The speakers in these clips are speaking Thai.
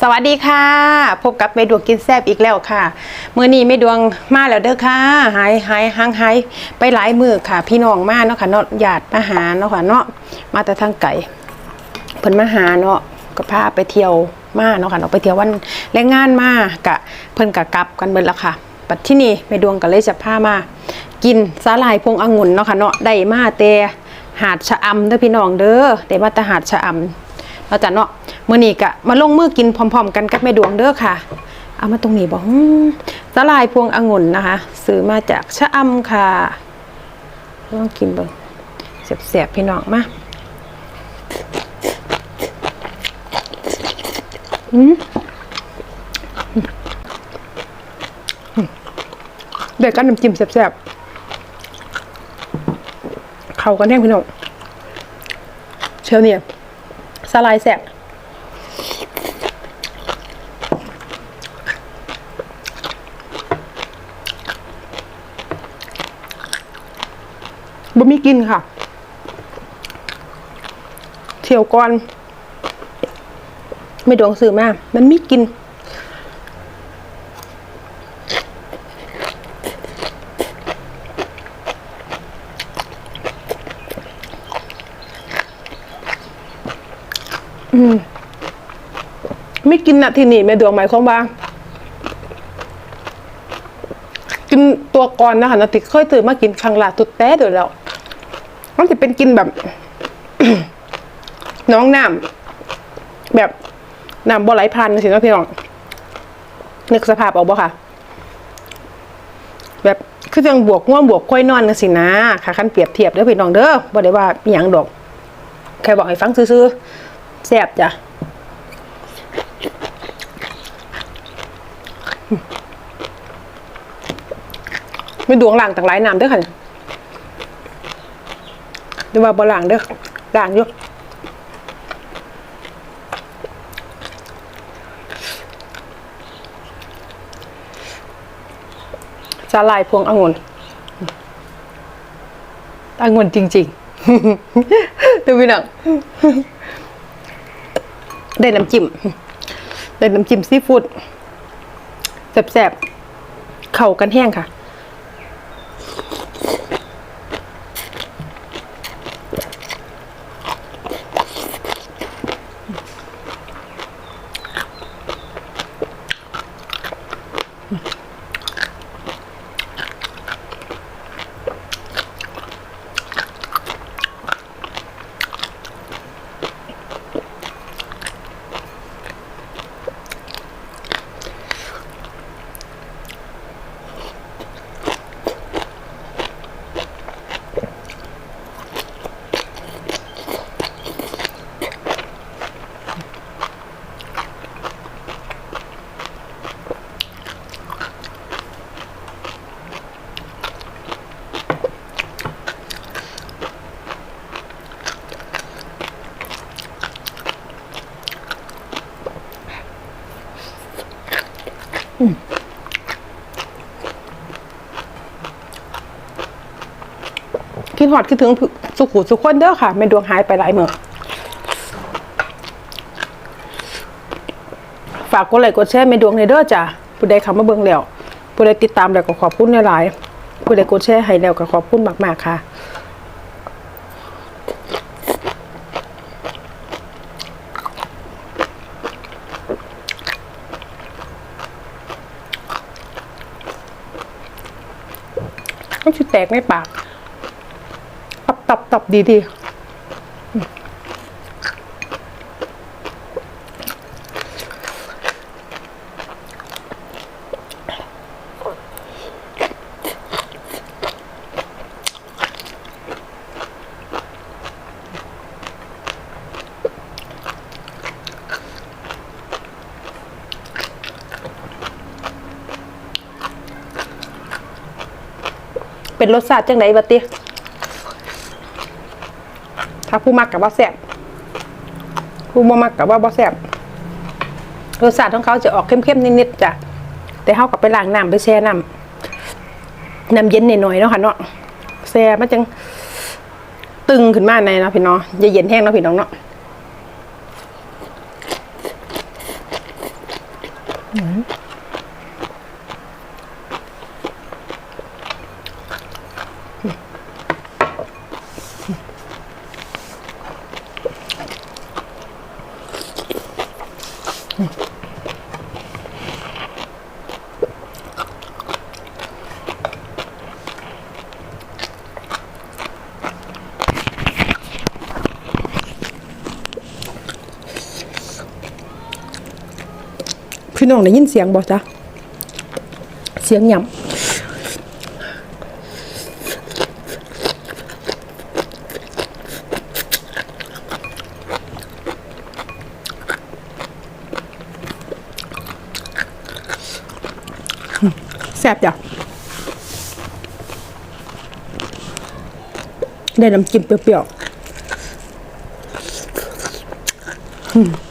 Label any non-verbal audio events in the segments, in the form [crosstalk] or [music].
สวัสดีค่ะ พบกับเมดวงกินแซบอีกแล้วค่ะมื้อนี้เมดวงมาแล้วเด้อค่ะหายหายห่างหายไปหลายมือค่ะ พี่น้องมาเนาะค่ะเนาะญาติมาหาเนาะค่ะเนาะมาแต่ทางไก่เพิ่นมาหาเนาะก็พาไปเที่ยวมาเนาะค่ะเนาะไปเที่ยววันแรงงานมากะเพิ่นกะกลับกันเบิดแล้วค่ะปัดที่นี่เมดวงก็เลยจะพามา กินสาหร่ายพวงองุ่นเนาะค่ะเนาะได้มาแต่หาดชะอำเด้อพี่น้องเด้อได้มาแต่หาดชะอำเราจะเนาะ มื้อนี้กะมาลงมือกินพร้อมๆ กันกับแม่ดวงเด้อค่ะ เอามาตรงนี้บอกสลายพวงองุ่นนะคะซื้อมาจากชะอำค่ะลองกินเบิ่งแซ่บๆพี่น้องมาอืมเด็กกันน้ำจิ้มแซ่บๆเขากันแน่พี่น้องเชลเนี่ยสลายแสบ บ่มีกินค่ะเที่ยวก่อน ไม่ดวงซื้อมามันมีกินไม่กินนะที่นี่แม่ดวงหมายความว่ากินตัวก่อนนะคะนาติเคยตื่นมากินครั้งล่าสุดแต่เดี๋ยวแล้ว มันจะเป็นกินแบบ น้องน้ำแบบน้ำบ่ไหลพันสิเนาะพี่น้องนึกสภาพออกบ่ค่ะ แบบคือจังบวกง่วงบวกค่อยนอนกันสินะค่ะคันเปรียบเทียบเด้อพี่น้องเด้อบ่ได้ว่าอหย่างดอกแค่บอกให้ฟังซื่อๆแซ่บจ้ะไม่ดวงหล่างต่างหลายน้ำเด้อค่ะ ดี๋ยวว่าบ่ล่างเด้อล่างอยู่สาลายพวงองุ่นองุ่นจริงๆ ดูพี่น้องได้น้ำจิ้มได้น้ำจิ้มซีฟู้ดแซ่บๆ เข้ากันแห้งค่ะ คิดหอดคิดถึงสุขุสุขคนเด้อค่ะไม่ดวงหายไปหลายเมื่อฝากกดไลค์กดแชร์ไม่ดวงในเด้อจ้ะผู้ใดเข้ามาเบิ่งแล้วผู้ใดติดตามแล้วก็ขอบคุณหลายๆผู้ใดกดแชร์ให้แล้วก็ขอบคุณมากๆค่ะ มันจะแตกในปากตับตับตับดีดี รสชาติจังไดบัดติถ้าผู้มักกับว่าแซ่บผู้บ่มักกับว่าบ่แซ่บรสชาติของเขาจะออกเข้มๆนิดๆจ้ะแต่เฮากับไปล้างน้ำไปแช่น้ำน้ำเย็นหน่อยๆเนาะค่ะเนาะแช่มันจังตึงขึ้นมาในเนาะพี่น้องอย่าเย็นแห้งเนาะพี่น้องเนาะ พี่น้องได้ยินเสียงบ่จ๊ะเสียงหย่ำแซ่บจ้ะได้น้ำจิ้มเปรี้ยวๆ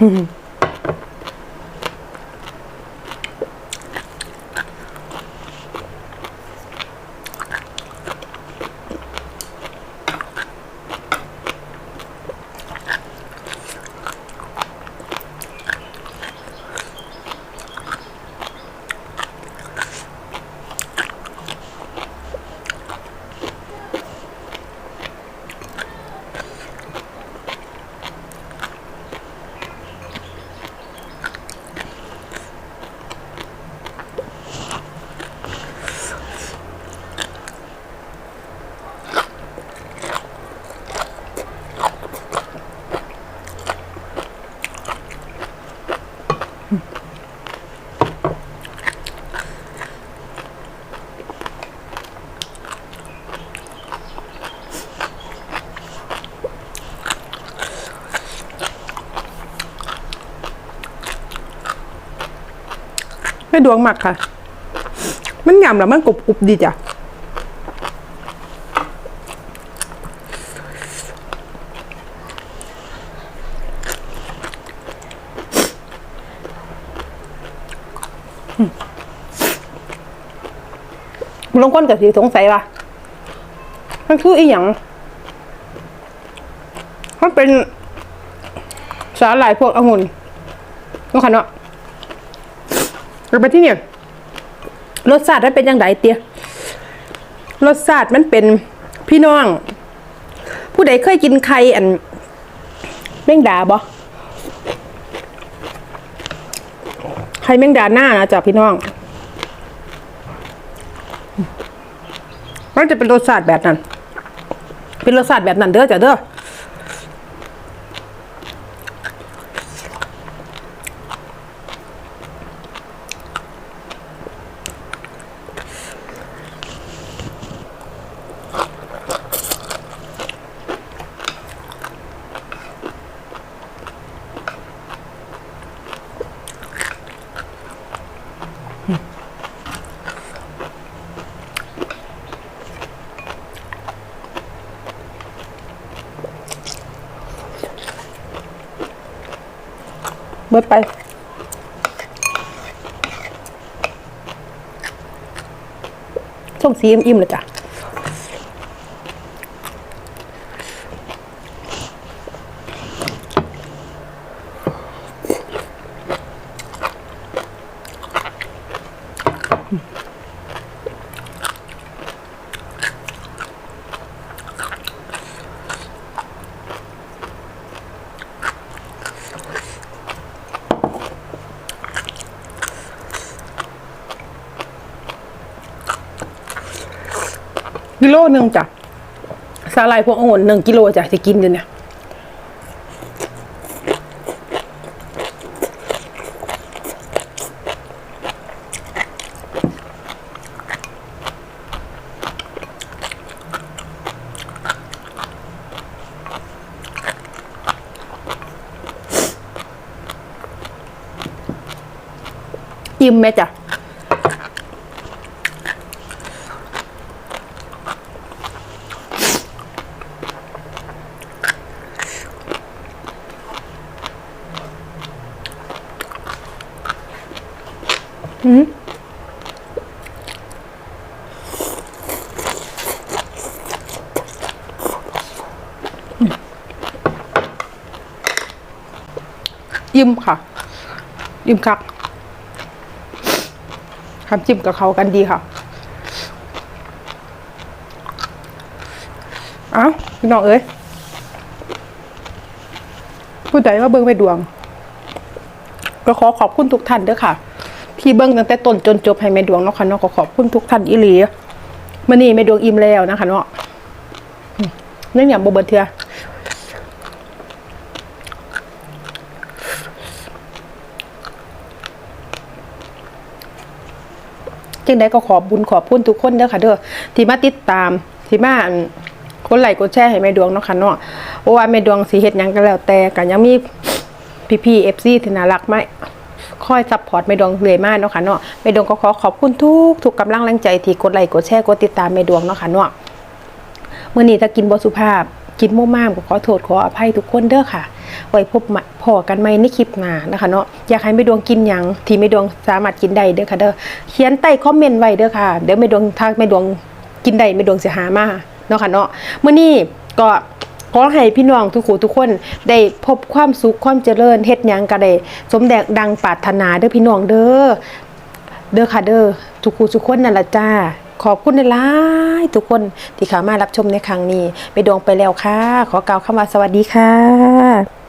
Mm-hmm. [laughs] ไม่ดวงหมักค่ะ มันหยำแล้วมันกรุบกรุบดีจ้ะลงก้นกับสีสงสัยว่ามันคืออีหยังมันเป็นสาหร่ายพวกองุ่นก็ค่ะเนาะ เราไปที่เนี่ยรสชาติมันเป็นยังไงเตี้ยรสชาติมันเป็นพี่น้อง ผู้ใดเคยกินไข่อันแมงดาบ่ไข่แมงดาหน้านะจ๊ะพี่น้องมันจะเป็นรสชาติแบบนั้น เป็นรสชาติแบบนั้นเด้อจ้ะเด้อ เบิดไป ส้งสีอิ่มๆเลยจ้ะอืม กิโลหนึ่งจ้ะสาหร่ายพวงองุ่นหนึ่งกิโลจ้ะที่กินอยู่เนี่ยอิ่มไหมจ้ะ อิ่มค่ะอิ่มคักทำจิ้มกับเขากันดีค่ะ เอ้าพี่น้องเอ้ยผู้ใดว่าเบิ้งไปดวง ก็ขอขอบคุณทุกท่านเด้อค่ะ ที่เบิ้งตั้งแต่ต้นจนจบให้แม่ดวงเนาะค่ะเนาะก็ขอบคุณทุกท่านอีหลีมื่อนี้แม่ดวงอิ่มแล้วนะคะเนาะอืมนี่อย่างบ่เบิดเทือจึงได้ก็ขอบบุญขอบคุณทุกคนเด้อค่ะเด้อที่มาติดตามที่มาอั่นกดไลค์กดแชร์ให้แม่ดวงเนาะค่ะเนาะเพราะว่าแม่ดวงสิเฮ็ดยังก็แล้วแต่ก็ยังมีพี่ๆ FC ที่น่ารักไหม คอยซัพพอร์ตแม่ดวงเรื่อยมากเนาะค่ะเนาะแม่ดวงก็ขอขอบคุณทุกทุกกำลังแรงใจที่กดไลค์กดแชร์กดติดตามแม่ดวงเนาะค่ะเนาะเมื้อนี้ถ้ากินบสุภาพกินมั่วมามก็ขอโทษขออภัยทุกคนเด้อค่ะ ไว้พบพอกันใหม่ในคลิปหน้านะคะเนาะอยากให้ไม่ดวงกินยังที่ไม่ดวงสามารถกินได้เด้อค่ะเด้อเขียนใต้คอมเมนต์ไว้เด้อค่ะเดี๋ยวไม่ดวงถ้าไม่ดวงกินได้ไม่ดวงจะหามาเนาะค่ะเนาะเมื้อนี้ก็ ขอให้พี่น้องทุกคู่ทุกคนได้พบความสุขความเจริญเฮ็ดหยังก็ได้สมแดงดังปรารถนาเด้อพี่น้องเด้อเด้อค่ะเด้อทุกคู่ทุกคนนั่นละจ้า ขอบคุณหลายทุกคนที่เข้ามารับชมในครั้งนี้ ไปดวงไปแล้วค่ะ ขอกล่าวคำว่าสวัสดีค่ะ